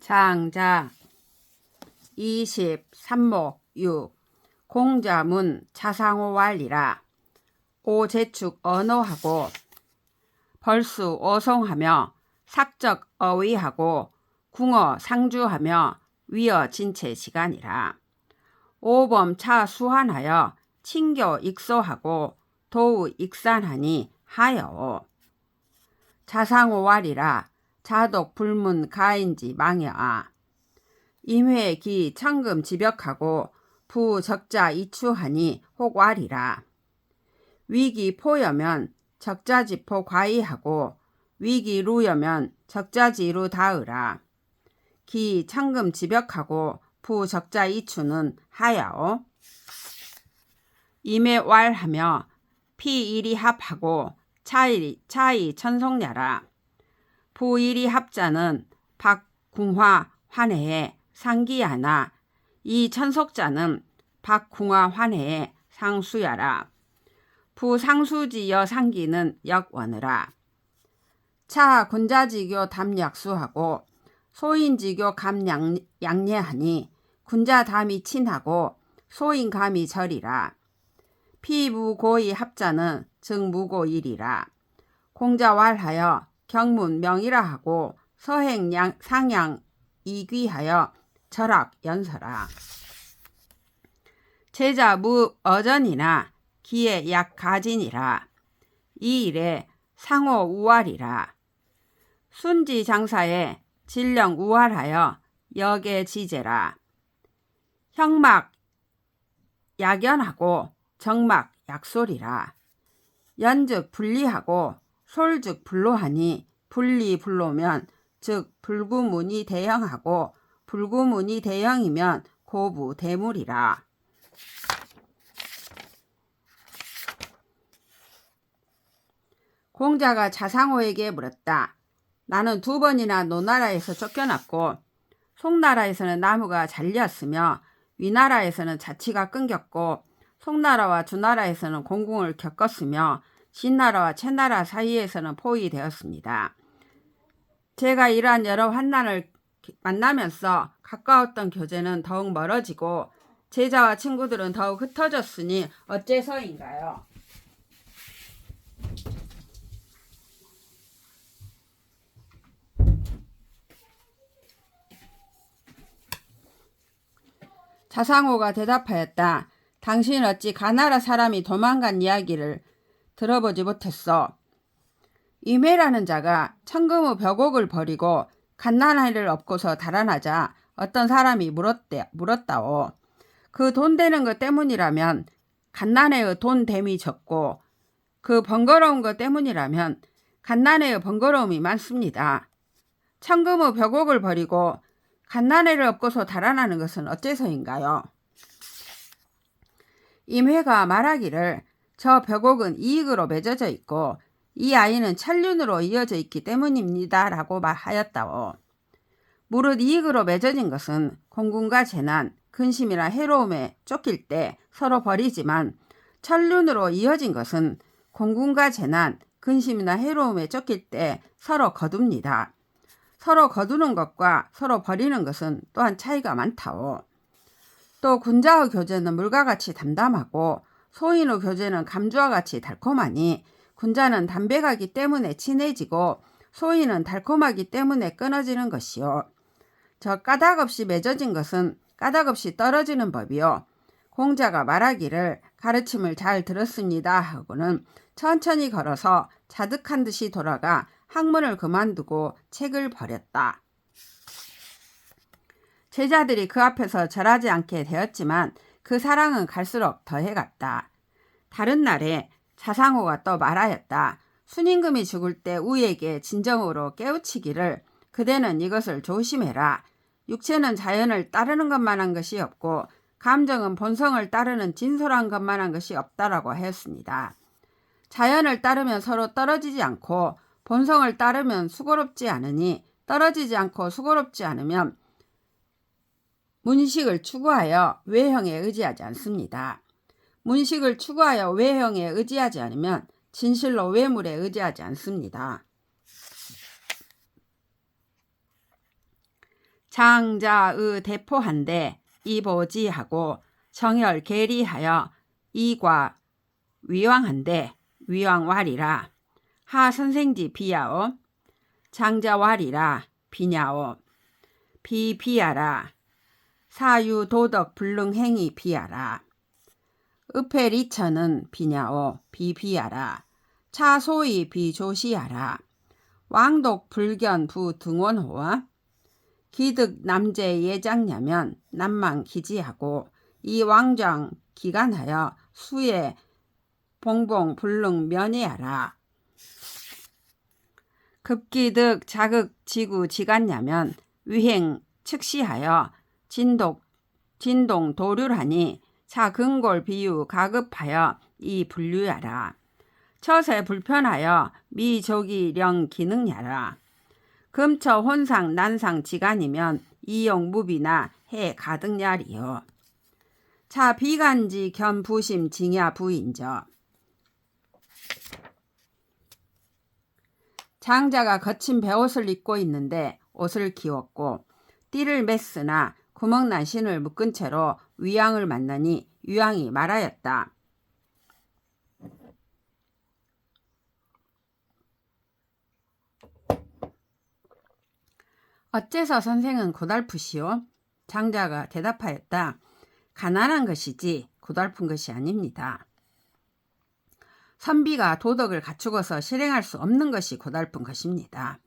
장자. 23목 6 공자문 자상오왈이라. 오제축 언어하고 벌수 어송하며 삭적 어위하고 궁어 상주하며 위어 진체 시간이라. 오범 차 수환하여 친교 익소하고 도우 익산하니 하여오. 자상오왈이라 자독 불문 가인지 망여아. 임회 기 청금 지벽하고 부 적자 이추하니 혹왈이라. 위기 포여면 적자지포 과이하고 위기 루여면 적자지루 다으라. 기 청금 지벽하고 부 적자 이추는 하야오. 임회 왈하며 피일이 합하고 차이 차이 천송야라 부일이 합자는 박궁화 환해의 상기하나 이 천속자는 박궁화 환해의 상수야라. 부상수지여 상기는 역원으라. 차 군자지교 담약수하고 소인지교 감양례하니 군자 담이 친하고 소인 감이 절이라. 피무고의 합자는 증무고일이라. 공자왈하여 경문 명이라 하고 서행 양, 상양 이귀하여 절학 연설하. 제자 무 어전이나 기에 약 가진이라. 이 일에 상호 우활이라. 순지 장사에 진령 우활하여 역의 지제라. 형막 약연하고 정막 약솔이라. 연즉 분리하고 솔즉 불로하니 분리 불로면 즉 불구문이 대형하고 불구문이 대형이면 고부 대물이라. 공자가 자상호에게 물었다. 나는 두 번이나 노나라에서 쫓겨났고 송나라에서는 나무가 잘렸으며 위나라에서는 자치가 끊겼고 송나라와 주나라에서는 공궁을 겪었으며 신나라와 채나라 사이에서는 포위되었습니다. 제가 이러한 여러 환난을 만나면서 가까웠던 교제는 더욱 멀어지고 제자와 친구들은 더욱 흩어졌으니 어째서인가요? 자상호가 대답하였다. 당신 어찌 가나라 사람이 도망간 이야기를 들어보지 못했어. 이매라는 자가 천금의 벽옥을 버리고 갓난아이를 업고서 달아나자 어떤 사람이 물었대, 물었다오. 그 돈 되는 것 때문이라면 갓난애의 돈 됨이 적고 그 번거로운 것 때문이라면 갓난애의 번거로움이 많습니다. 천금의 벽옥을 버리고 갓난애를 업고서 달아나는 것은 어째서인가요? 임회가 말하기를 저 벽옥은 이익으로 맺어져 있고 이 아이는 천륜으로 이어져 있기 때문입니다. 라고 말하였다오. 무릇 이익으로 맺어진 것은 공군과 재난, 근심이나 해로움에 쫓길 때 서로 버리지만 천륜으로 이어진 것은 공군과 재난, 근심이나 해로움에 쫓길 때 서로 거둡니다. 서로 거두는 것과 서로 버리는 것은 또한 차이가 많다오. 또 군자의 교제는 물과 같이 담담하고 소인의 교제는 감주와 같이 달콤하니 군자는 담백하기 때문에 친해지고 소인은 달콤하기 때문에 끊어지는 것이요. 저 까닭없이 맺어진 것은 까닭없이 떨어지는 법이요. 공자가 말하기를 가르침을 잘 들었습니다 하고는 천천히 걸어서 자득한 듯이 돌아가 학문을 그만두고 책을 버렸다. 제자들이 그 앞에서 절하지 않게 되었지만 그 사랑은 갈수록 더해갔다. 다른 날에 자상호가 또 말하였다. 순임금이 죽을 때 우에게 진정으로 깨우치기를 그대는 이것을 조심해라. 육체는 자연을 따르는 것만한 것이 없고 감정은 본성을 따르는 진솔한 것만한 것이 없다라고 하였습니다. 자연을 따르면 서로 떨어지지 않고 본성을 따르면 수고롭지 않으니 떨어지지 않고 수고롭지 않으면 문식을 추구하여 외형에 의지하지 않습니다. 문식을 추구하여 외형에 의지하지 않으면 진실로 외물에 의지하지 않습니다. 장자의 대포한데 이보지하고 정열 계리하여 이과 위왕한데 위왕왈이라. 하 선생지 비야오. 장자왈이라. 비냐오. 비비야라 사유 도덕 불능행위 비야라. 으페리처는 비냐오 비비야라. 차소이 비조시야라. 왕독 불견 부 등원호와 기득 남제 예장냐면 남망 기지하고 이 왕정 기간하여 수에 봉봉 불능 면회하라. 급기득 자극 지구 지간냐면 위행 측시하여 진독 진동 도률하니 차근골 비유 가급하여 이 분류하라. 처세 불편하여 미조기령 기능야라. 금처 혼상 난상 지간이면 이용 무비나 해 가득냐리요. 차 비간지 겸 부심 징야 부인저. 장자가 거친 배옷을 입고 있는데 옷을 기웠고 띠를 맸으나 구멍 난 신을 묶은 채로 위양을 만나니 위양이 말하였다. 어째서 선생은 고달프시오? 장자가 대답하였다. 가난한 것이지 고달픈 것이 아닙니다. 선비가 도덕을 갖추고서 실행할 수 없는 것이 고달픈 것입니다.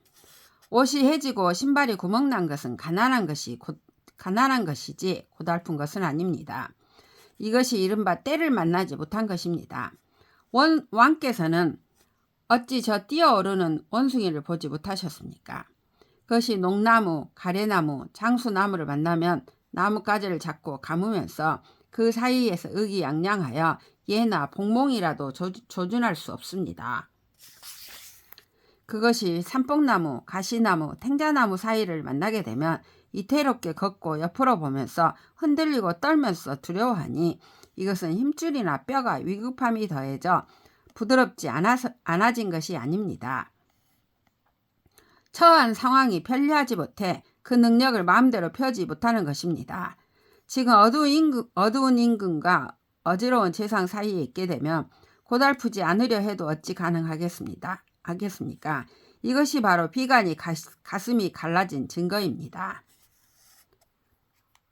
옷이 해지고 신발이 구멍난 것은 가난한 것이 고, 가난한 것이지 고달픈 것은 아닙니다. 이것이 이른바 때를 만나지 못한 것입니다. 원, 왕께서는 어찌 저 뛰어오르는 원숭이를 보지 못하셨습니까? 그것이 농나무, 가래나무, 장수나무를 만나면 나뭇가지를 잡고 감으면서 그 사이에서 의기양양하여 예나 복몽이라도 조, 조준할 수 없습니다. 그것이 삼뽕나무, 가시나무, 탱자나무 사이를 만나게 되면 이태롭게 걷고 옆으로 보면서 흔들리고 떨면서 두려워하니 이것은 힘줄이나 뼈가 위급함이 더해져 부드럽지 않아서, 않아진 것이 아닙니다. 처한 상황이 편리하지 못해 그 능력을 마음대로 펴지 못하는 것입니다. 지금 어두운, 임금, 어두운 임금과 어지러운 세상 사이에 있게 되면 고달프지 않으려 해도 어찌 가능하겠습니다. 하겠습니까? 이것이 바로 비관이 가, 가슴이 갈라진 증거입니다.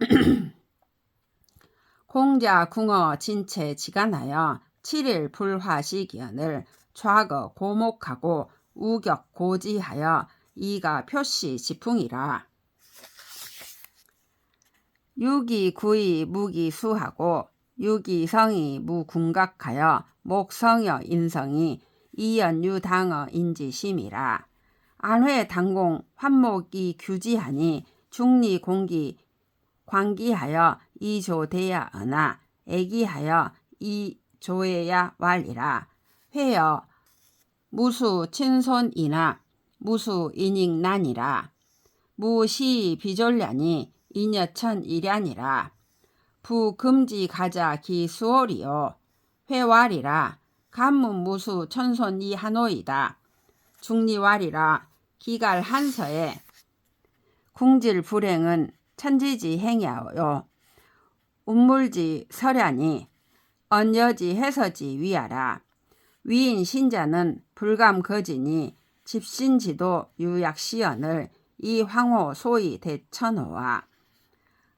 공자 궁어 진체 지간하여 7일 불화시기연을 좌거 고목하고 우격 고지하여 이가 표시 지풍이라. 유기 구이 무기 수하고 유기 성이 무궁각하여 목성여 인성이 이연유당어 인지심이라. 안회 당공 환목이 규지하니 중리 공기 광기하여 이조대야 어나 애기하여 이조해야 왈이라. 회여 무수 친손이나 무수 인익난이라. 무시 비졸ля니 이녀천 일야니라. 부금지 가자 기수월이요. 회왈이라. 간문 무수 천손 이 하노이다. 중리왈이라. 기갈 한서에 궁질 불행은 천지지 행야요. 운물지 설야니 언여지 해서지 위하라. 위인 신자는 불감 거지니 집신지도 유약시연을 이 황호 소위 대천호와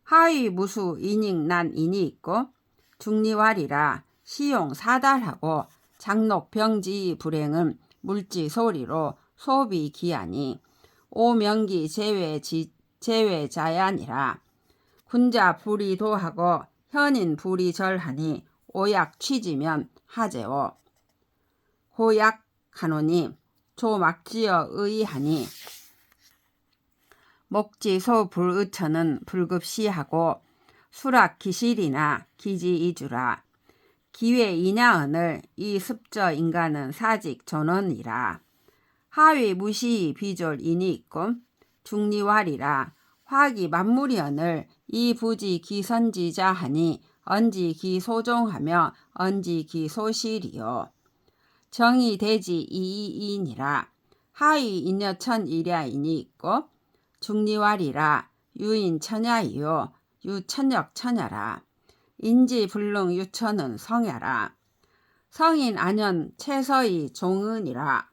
하위 무수 인익 난 인이 있고 중리왈이라 시용 사달하고 장록 병지 불행은 물지 소리로 소비 기하니 오명기 제외 지 제외 자야니라. 군자 불이 도하고 현인 불이 절하니 오약 취지면 하제오 고약 하노니 조막지어 의하니 목지소 불의처는 불급시하고 수락 기실이나 기지이주라. 기회 이냐언을 이 습저 인간은 사직 전원이라. 하위 무시 비졸 인이 있고 중리왈이라 화기 만무리언을 이 부지 기선지자 하니 언지 기소종하며 언지 기소실이요. 정이 되지 이이이니라 하위 인여천 일야인이 있고 중리왈이라 유인 처냐이요 유천역 처녀라 인지 불능 유천은 성야라 성인 안현 최서희 종은이라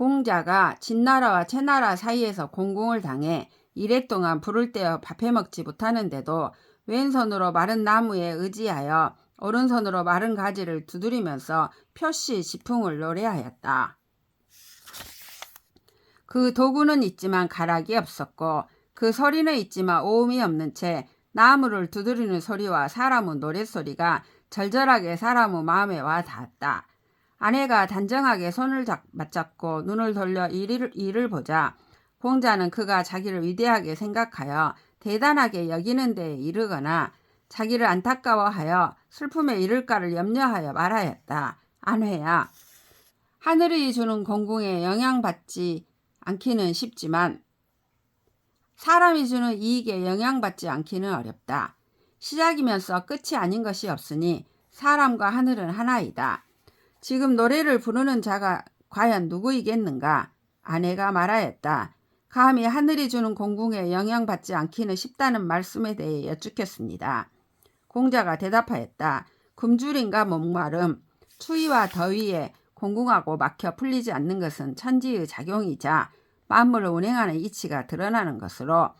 공자가 진나라와 채나라 사이에서 공공을 당해 이랫동안 불을 떼어 밥해 먹지 못하는데도 왼손으로 마른 나무에 의지하여 오른손으로 마른 가지를 두드리면서 표시 지풍을 노래하였다. 그 도구는 있지만 가락이 없었고 그 소리는 있지만 오음이 없는 채 나무를 두드리는 소리와 사람의 노랫소리가 절절하게 사람의 마음에 와 닿았다. 아내가 단정하게 손을 잡, 맞잡고 눈을 돌려 이를, 이를 보자 공자는 그가 자기를 위대하게 생각하여 대단하게 여기는 데에 이르거나 자기를 안타까워하여 슬픔에 이를까를 염려하여 말하였다. 안회야. 하늘이 주는 공공에 영향받지 않기는 쉽지만 사람이 주는 이익에 영향받지 않기는 어렵다. 시작이면서 끝이 아닌 것이 없으니 사람과 하늘은 하나이다. 지금 노래를 부르는 자가 과연 누구이겠는가? 아내가 말하였다. 감히 하늘이 주는 공궁에 영향받지 않기는 쉽다는 말씀에 대해 여쭙겠습니다. 공자가 대답하였다. 굶주림과 목마름, 추위와 더위에 공궁하고 막혀 풀리지 않는 것은 천지의 작용이자 만물을 운행하는 이치가 드러나는 것으로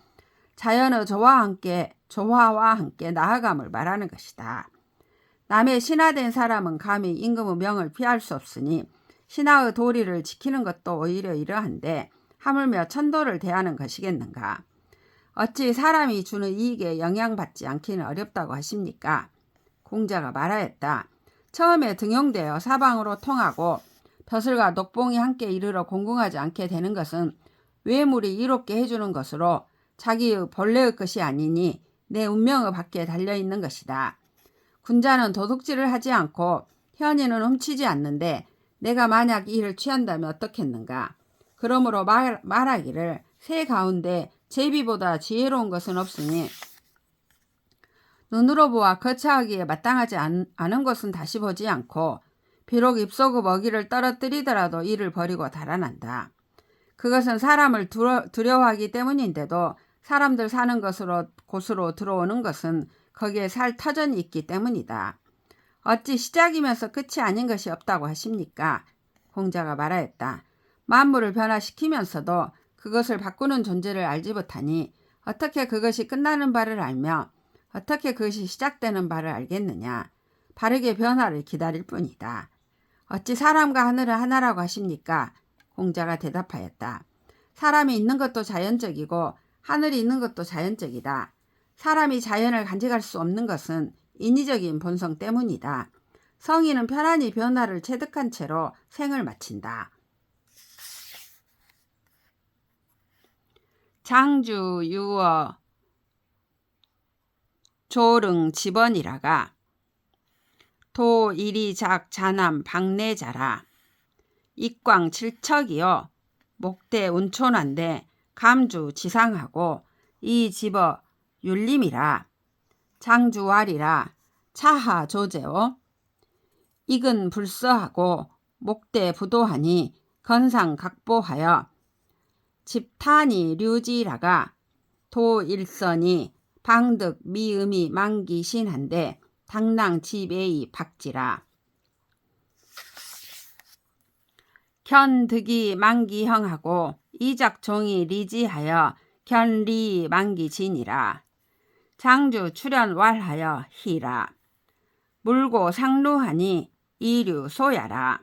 자연의 조화와 함께 조화와 함께 나아감을 말하는 것이다. 남의 신하된 사람은 감히 임금의 명을 피할 수 없으니 신하의 도리를 지키는 것도 오히려 이러한데 하물며 천도를 대하는 것이겠는가. 어찌 사람이 주는 이익에 영향받지 않기는 어렵다고 하십니까? 공자가 말하였다. 처음에 등용되어 사방으로 통하고 벼슬과 녹봉이 함께 이르러 공공하지 않게 되는 것은 외물이 이롭게 해주는 것으로 자기의 본래의 것이 아니니 내 운명의 밖에 달려있는 것이다. 군자는 도둑질을 하지 않고 현인은 훔치지 않는데 내가 만약 이를 취한다면 어떻겠는가? 그러므로 말, 말하기를 새 가운데 제비보다 지혜로운 것은 없으니 눈으로 보아 거처하기에 마땅하지 않, 않은 것은 다시 보지 않고 비록 입속의 먹이를 떨어뜨리더라도 이를 버리고 달아난다. 그것은 사람을 두려, 두려워하기 때문인데도 사람들 사는 것으로 곳으로 들어오는 것은 거기에 살 터전이 있기 때문이다. 어찌 시작이면서 끝이 아닌 것이 없다고 하십니까? 공자가 말하였다. 만물을 변화시키면서도 그것을 바꾸는 존재를 알지 못하니 어떻게 그것이 끝나는 바를 알며 어떻게 그것이 시작되는 바를 알겠느냐. 바르게 변화를 기다릴 뿐이다. 어찌 사람과 하늘을 하나라고 하십니까? 공자가 대답하였다. 사람이 있는 것도 자연적이고 하늘이 있는 것도 자연적이다. 사람이 자연을 간직할 수 없는 것은 인위적인 본성 때문이다. 성인은 편안히 변화를 체득한 채로 생을 마친다. 장주 유어 조릉 집원이라가 도 이리작 자남 박내자라 익광 칠척이요 목대 운촌한데 감주 지상하고 이 집어 율림이라 장주왈이라 차하 조제오. 익은 불서하고 목대 부도하니 건상 각보하여 집탄이 류지라가 도일선이 방득 미음이 만기신한데 당랑 지배이 박지라. 견득이 만기형하고 이작종이 리지하여 견리 만기진이라 장주 출연왈하여 희라. 물고 상루하니 이류 소야라.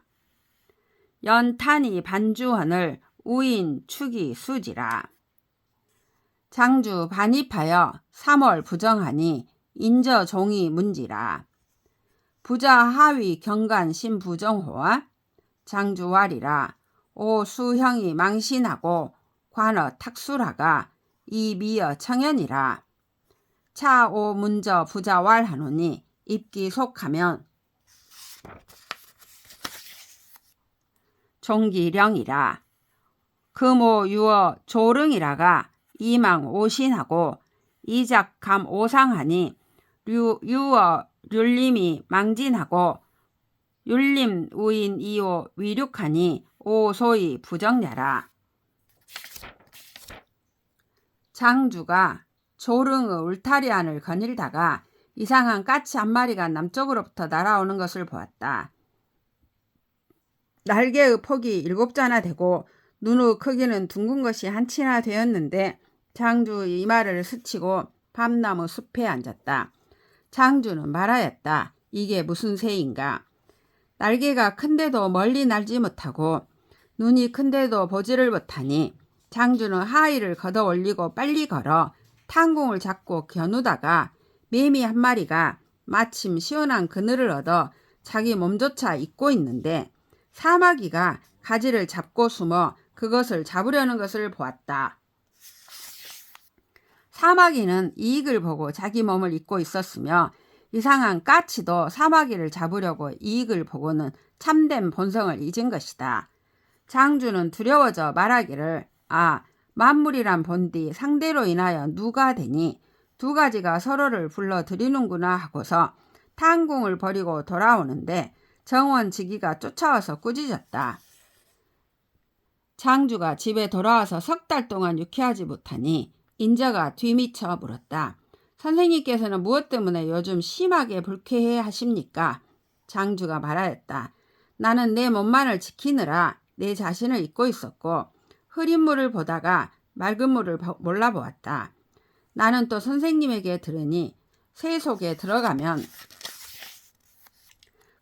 연탄이 반주헌을 우인 축이 수지라. 장주 반입하여 3월 부정하니 인저 종이 문지라. 부자 하위 경간 신부정호와 장주왈이라. 오 수형이 망신하고 관어 탁수라가 이 미어 청연이라. 차오 문저 부자왈 하노니 입기 속하면 종기령이라 금오 유어 조릉이라가 이망 오신하고 이작감 오상하니 류, 유어 률림이 망진하고 율림 우인 이오 위륙하니 오 소이 부정야라. 장주가 조릉의 울타리 안을 거닐다가 이상한 까치 한 마리가 남쪽으로부터 날아오는 것을 보았다. 날개의 폭이 일곱 자나 되고 눈의 크기는 둥근 것이 한 치나 되었는데 장주의 이마를 스치고 밤나무 숲에 앉았다. 장주는 말하였다. 이게 무슨 새인가? 날개가 큰데도 멀리 날지 못하고 눈이 큰데도 보지를 못하니 장주는 하의를 걷어 올리고 빨리 걸어 탕궁을 잡고 겨누다가 매미 한 마리가 마침 시원한 그늘을 얻어 자기 몸조차 잊고 있는데 사마귀가 가지를 잡고 숨어 그것을 잡으려는 것을 보았다. 사마귀는 이익을 보고 자기 몸을 잊고 있었으며 이상한 까치도 사마귀를 잡으려고 이익을 보고는 참된 본성을 잊은 것이다. 장주는 두려워져 말하기를 아 만물이란 본디 상대로 인하여 누가 되니 두 가지가 서로를 불러 들이는구나 하고서 탕궁을 버리고 돌아오는데 정원지기가 쫓아와서 꾸짖었다. 장주가 집에 돌아와서 석 달 동안 유쾌하지 못하니 인자가 뒤미쳐 물었다. 선생님께서는 무엇 때문에 요즘 심하게 불쾌해 하십니까? 장주가 말하였다. 나는 내 몸만을 지키느라 내 자신을 잊고 있었고 흐린 물을 보다가 맑은 물을 몰라보았다. 나는 또 선생님에게 들으니 새 속에 들어가면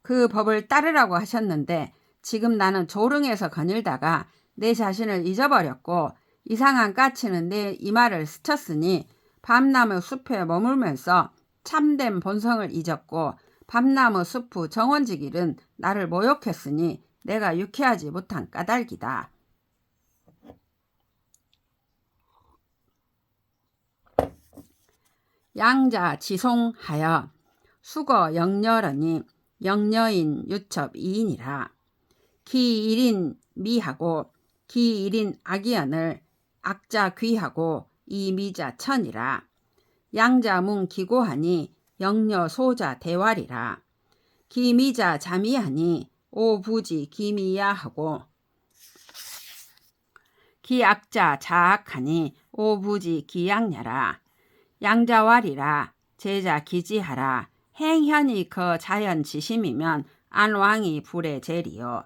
그 법을 따르라고 하셨는데 지금 나는 조릉에서 거닐다가 내 자신을 잊어버렸고 이상한 까치는 내 이마를 스쳤으니 밤나무 숲에 머물면서 참된 본성을 잊었고 밤나무 숲의 정원지길은 나를 모욕했으니 내가 유쾌하지 못한 까닭이다. 양자 지송하여 수거 영렬하니 영녀인 유첩 이인이라. 기일인 미하고 기일인 악이언을 악자 귀하고 이미자 천이라. 양자문 기고하니 영녀 소자 대활이라. 기미자 자미하니 오부지 기미야 하고 기악자 자악하니 오부지 기양냐라 양자왈이라 제자 기지하라 행현이 그 자연 지심이면 안왕이 불의 제리요.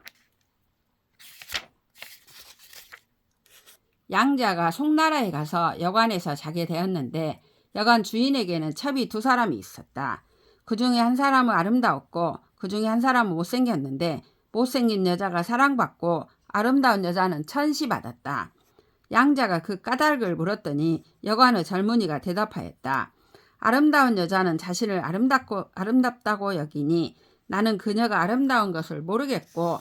양자가 송나라에 가서 여관에서 자게 되었는데 여관 주인에게는 첩이 두 사람이 있었다. 그 중에 한 사람은 아름다웠고 그 중에 한 사람은 못생겼는데 못생긴 여자가 사랑받고 아름다운 여자는 천시 받았다. 양자가 그 까닭을 물었더니 여관의 젊은이가 대답하였다. 아름다운 여자는 자신을 아름답고 아름답다고 여기니 나는 그녀가 아름다운 것을 모르겠고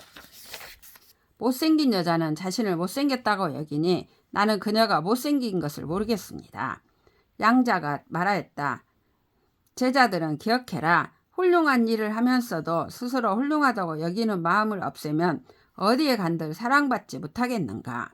못생긴 여자는 자신을 못생겼다고 여기니 나는 그녀가 못생긴 것을 모르겠습니다. 양자가 말하였다. 제자들은 기억해라. 훌륭한 일을 하면서도 스스로 훌륭하다고 여기는 마음을 없애면 어디에 간들 사랑받지 못하겠는가.